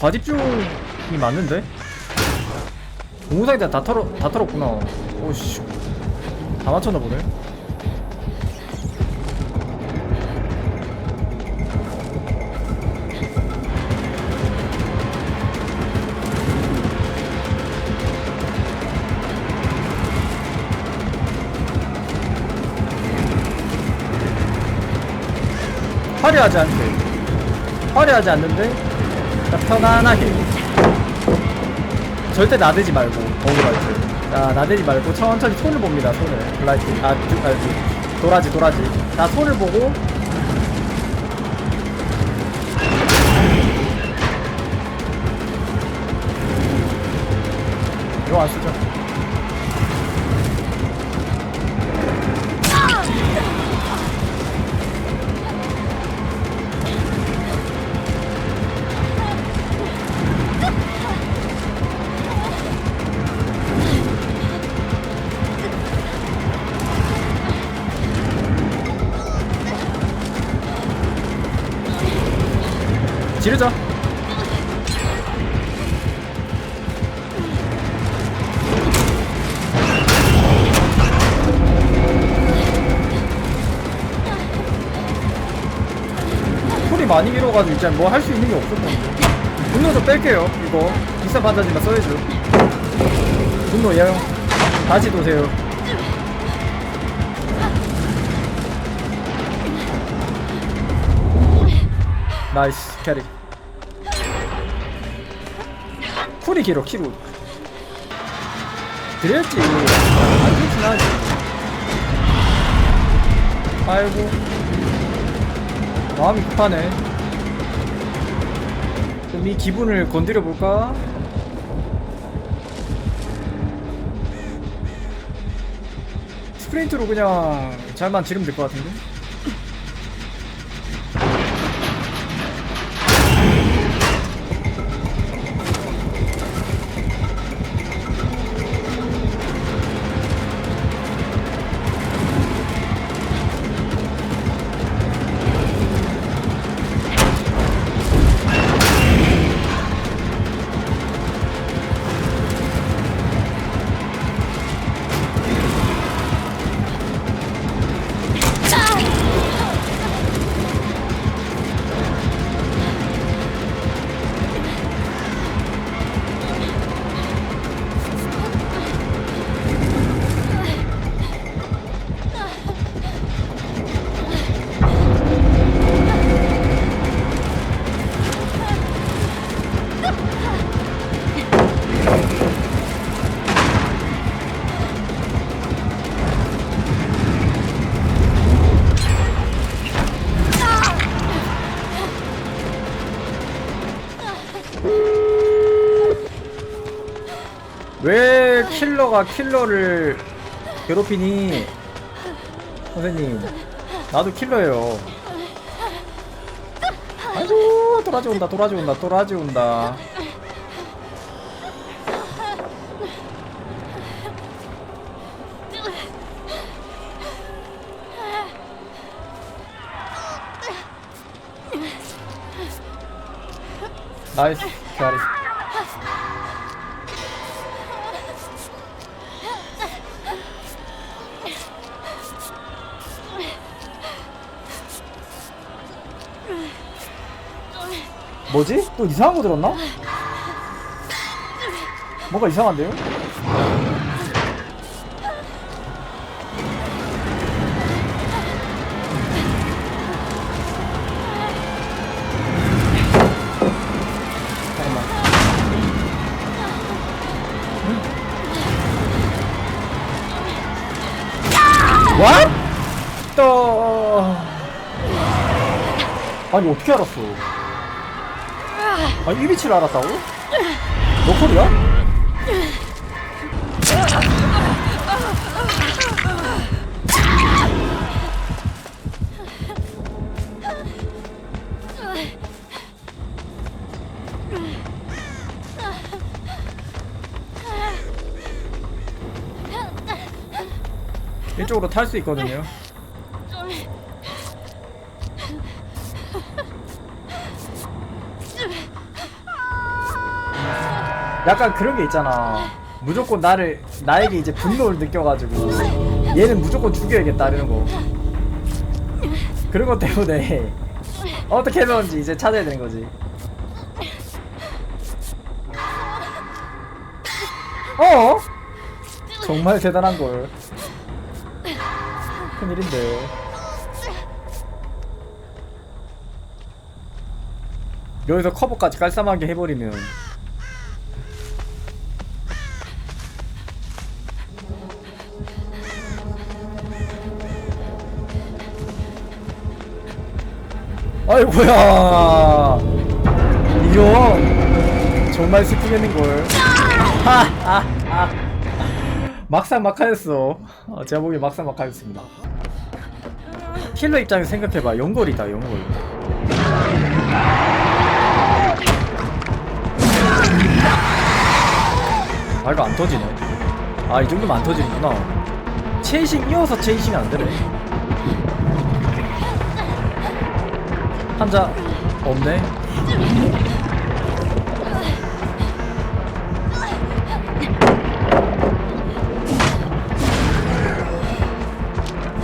과집중이 맞는데? 공구상자 다 털어 다 털었구나. 오씨. 다 맞췄나 보네. 화려하지 않게 화려하지 않는데 딱 편안하게. 절대 나대지 말고 억울할 때자 나대지 말고 천천히 손을 봅니다 손을. 블라이트 아, 두, 아 두, 도라지 도라지. 자 손을 보고. 이거 안 쓰죠 지르자. 소리 많이 밀어가지고 진짜 뭐할 수 있는 게 없었던데 분노 좀 뺄게요 이거. 비싼 판자지만 써야죠. 분노 예용 다시 도세요 나이스 캐리. 쿨이 길어 키로. 그랬지. 안 좋진 하지. 아이고. 마음이 급하네. 좀 이 기분을 건드려 볼까? 스프린트로 그냥 잘만 지르면 될 것 같은데? 왜 킬러가 킬러를 괴롭히니? 선생님, 나도 킬러예요. 아이고, 도라지 온다, 도라지 온다, 도라지 온다. 나이스, 캐리. 뭐지? 또 이상한 거 들었나? 뭔가 이상한데요? 아니 어떻게 알았어? 아니 이 위치를 알았다고? 너콜이야? 이쪽으로 탈 수 있거든요. 약간 그런 게 있잖아. 무조건 나를 나에게 이제 분노를 느껴가지고 얘는 무조건 죽여야겠다 이런 거. 그런 것 때문에 어떻게 해서든지 이제 찾아야 되는 거지. 어? 정말 대단한 걸. 큰일인데. 여기서 커버까지 깔쌈하게 해버리면 아이고야. 이거 정말 슬프겠는걸. 하하하. 막상 막하였어. 어, 제가 보기엔 막상 막하였습니다. 킬러 입장에서 생각해봐. 연골이다 연골. 아 이거 안 터지네. 아 이 정도면 안 터지는구나. 체이싱 이어서 체이싱이 안 되네 환자 없네.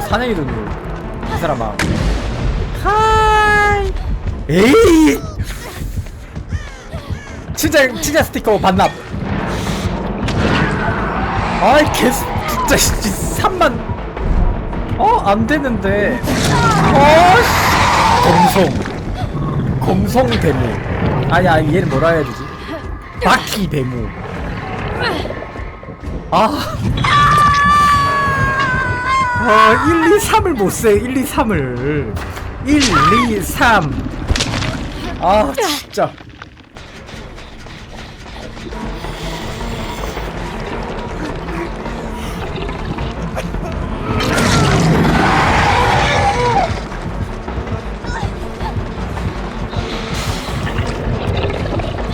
사냥이 돈이 이 사람아. 하이. 에이. 진짜 진짜 스티커 반납. 아이 개 진짜 씨 3만. 어 안 되는데. 어씨 검성 검성 데모 아니 아니 얘는 뭐라 해야 되지 바퀴 데모 아 어, 1, 2, 3을 못 세. 1, 2, 3을. 1, 2, 3. 아, 진짜.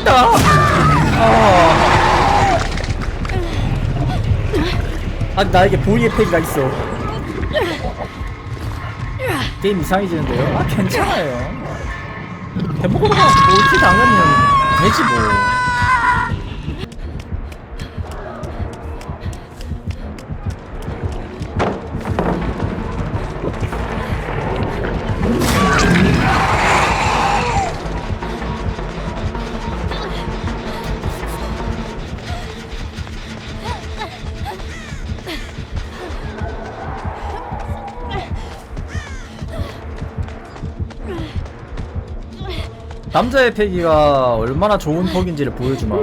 아, 아. 아, 나에게 보이의 팩이가 있어. 게임 이상해지는데요? 아, 괜찮아요. 대목으로만 올킬 당하면 되지 뭐. 남자의 패기가 얼마나 좋은 퍽인지를 보여주마.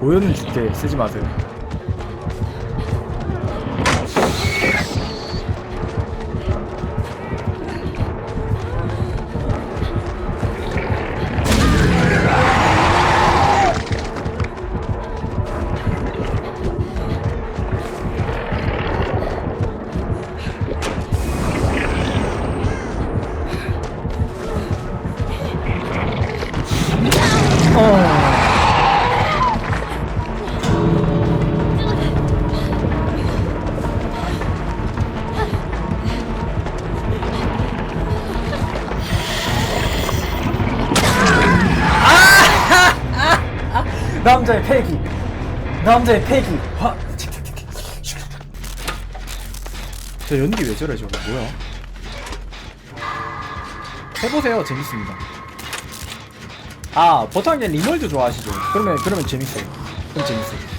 보여는 줄게 쓰지 마세요. 남자의 패기 화. 저 연기 왜 저래 저거? 뭐야? 해보세요. 재밌습니다. 아 보통 이제 리멀드 좋아하시죠? 그러면 그러면 재밌어요. 그럼 재밌어요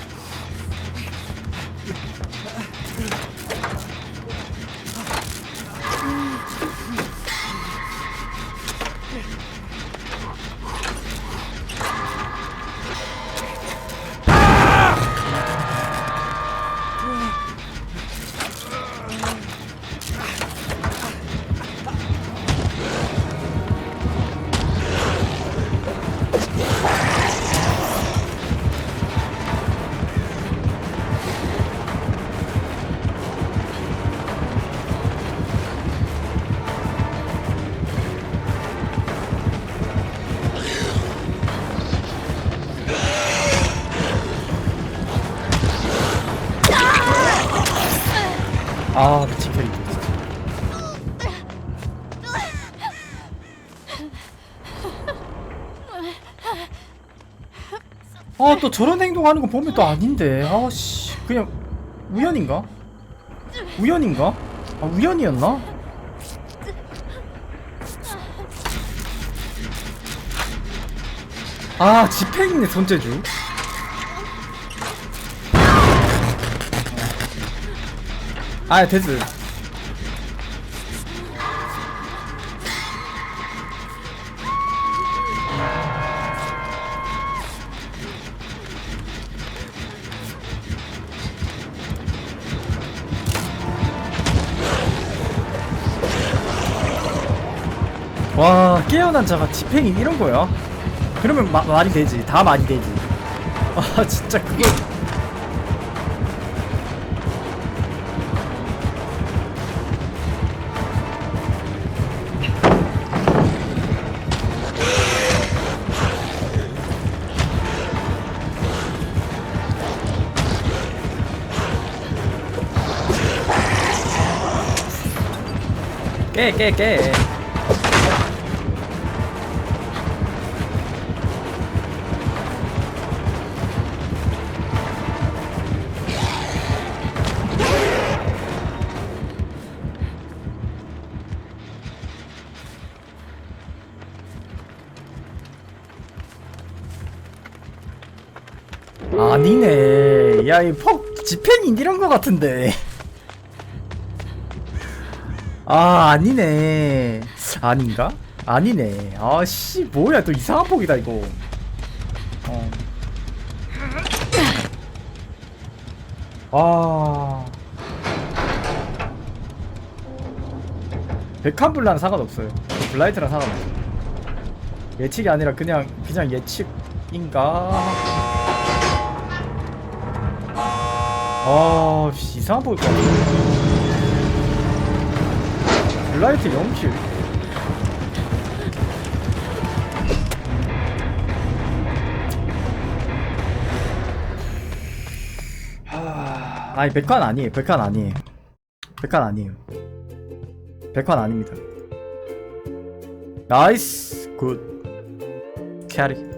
또 저런 행동하는 거 보면 또 아닌데 아씨 그냥 우연인가? 우연인가? 아 우연이었나? 아 집행이네 손재주 아 됐어 깨어난 자가 집행인 이런 거야? 그러면 마, 말이 되지 다 말이 되지 아 진짜 그거 깨 깨, 깨. 아니네. 야, 이퍽 집행인 이런 거 같은데. 아, 아니네. 아닌가? 아니네. 아, 씨, 뭐야, 또 이상한 폭이다, 이거. 어. 아. 백한불랑 상관없어요. 블라이트랑 상관없어요. 예측이 아니라 그냥, 그냥 예측인가? 아, 씨, 이상한 폭일 것 같아. 블라이트 0킬. 하... 아니 백환 아니에요. 백환 아니에요. 백환 아니에요. 백환 아닙니다. 나이스 굿 캐리.